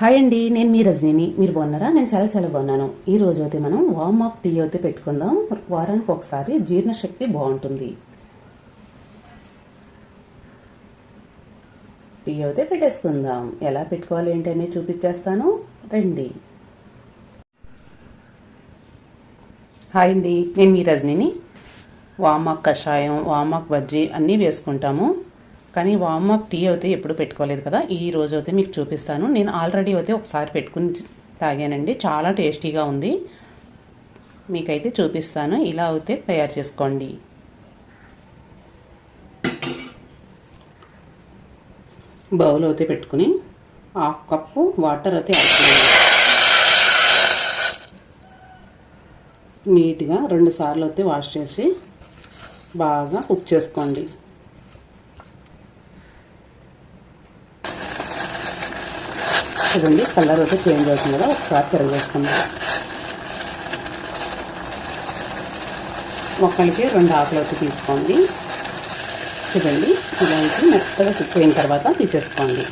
Hi అండి నేను మీ రజనీని. మీరు బాగున్నారా? నేను చాలా చాలా బాగున్నాను. ఈ రోజు అయితే మనం వార్మ్ అప్ టీ అయితే పెట్టుకుందాం. వారానికి ఒకసారి జీర్ణశక్తి బాగుంటుంది. టీ అయితే పెట్టేసుకుందాం. ఎలా పెట్టుకోవాలి ఏంటి అనేది చూపించేస్తాను. రండి. హాయ్ అండి నేను మీ రజనీని. వామాక్ కషాయం వామాక్ బజ్జీ అన్నీ వేసుకుంటాము. కానీ వామప్ టీ అయితే ఎప్పుడు పెట్టుకోలేదు కదా ఈ రోజు అయితే మీకు చూపిస్తాను. నేను ఆల్రెడీ అయితే ఒకసారి పెట్టుకుని తాగానండి. చాలా టేస్టీగా ఉంది. మీకైతే చూపిస్తాను. ఇలా అయితే తయారు చేసుకోండి. బౌల్ అయితే పెట్టుకుని హాఫ్ కప్పు వాటర్ అయితే నీట్గా రెండు సార్లు అయితే వాష్ చేసి బాగా కుక్ చేసుకోండి. చూడండి కలర్ అయితే చేంజ్ అవుతుంది కదా ఒకసారి తిరగేసుకుందాం మొక్కలకి రెండు ఆకులు అయితే తీసుకోండి. చూడండి ఇలా అయితే మెత్తగా కుక్ తర్వాత తీసేసుకోండి.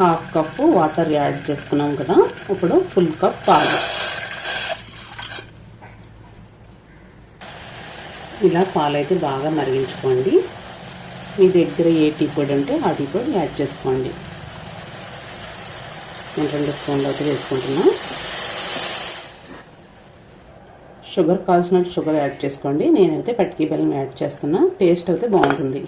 హాఫ్ కప్పు వాటర్ యాడ్ చేసుకున్నాం కదా ఇప్పుడు ఫుల్ కప్ పాలు. ఇలా పాలైతే బాగా మరిగించుకోండి. మీ దగ్గర ఏ టీ పొడి ఉంటే ఆ టీ పొడి యాడ్ చేసుకోండి. నేను రెండు స్పూన్లు అయితే వేసుకుంటున్నా. షుగర్ కావాల్సినట్టు షుగర్ యాడ్ చేసుకోండి. నేనైతే పట్టికీ బెల్లం యాడ్ చేస్తున్నా. టేస్ట్ అయితే బాగుంటుంది.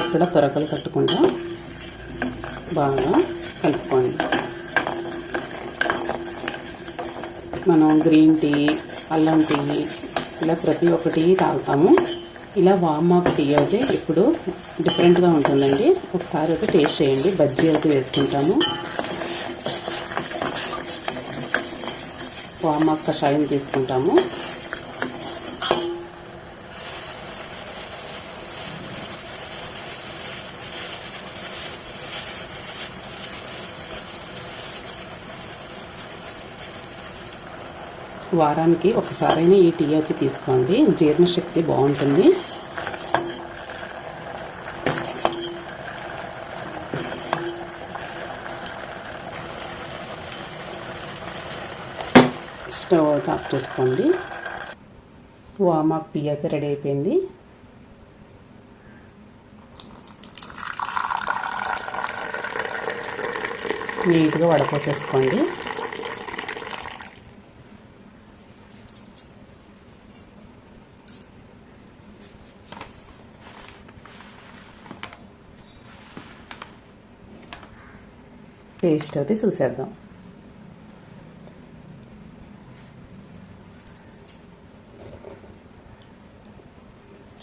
ఇక్కడ తొరకలు కట్టకుండా బాగా కలుపుకోండి. మనం గ్రీన్ టీ అల్లం టీ ఇలా ప్రతి ఒక్కటి తాగుతాము. ఇలా వామాక్ టీ అయితే ఇప్పుడు డిఫరెంట్గా ఉంటుందండి. ఒకసారి అయితే టేస్ట్ చేయండి. బజ్జీ అయితే వేసుకుంటాము. వామాక్ కషాయం తీసుకుంటాము. వారానికి ఒకసారైనా ఈ టీ అయితే తీసుకోండి. జీర్ణశక్తి బాగుంటుంది. స్టవ్ అయితే ఆఫ్ చేసుకోండి. వామాక్ టీ అయితే రెడీ అయిపోయింది. నీట్గా వడపోసేసుకోండి. టేస్ట్ అది చూసేద్దాం.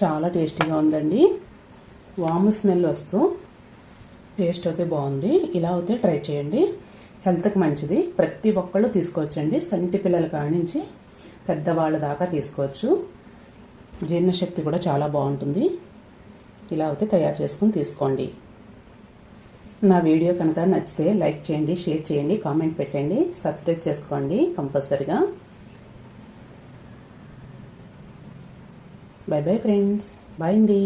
చాలా టేస్టీగా ఉందండి. వాము స్మెల్ వస్తూ టేస్ట్ అయితే బాగుంది. ఇలా అయితే ట్రై చేయండి. హెల్త్కి మంచిది. ప్రతి ఒక్కళ్ళు తీసుకోవచ్చండి. సంటి పిల్లల కానించి పెద్దవాళ్ళ దాకా తీసుకోవచ్చు. జీర్ణశక్తి కూడా చాలా బాగుంటుంది. ఇలా అయితే తయారు చేసుకుని తీసుకోండి. నా వీడియో కనుక నచ్చితే లైక్ చేయండి షేర్ చేయండి కామెంట్ పెట్టండి సబ్స్క్రైబ్ చేసుకోండి కంపల్సరిగా. By bye friends. బాయ్ అండి.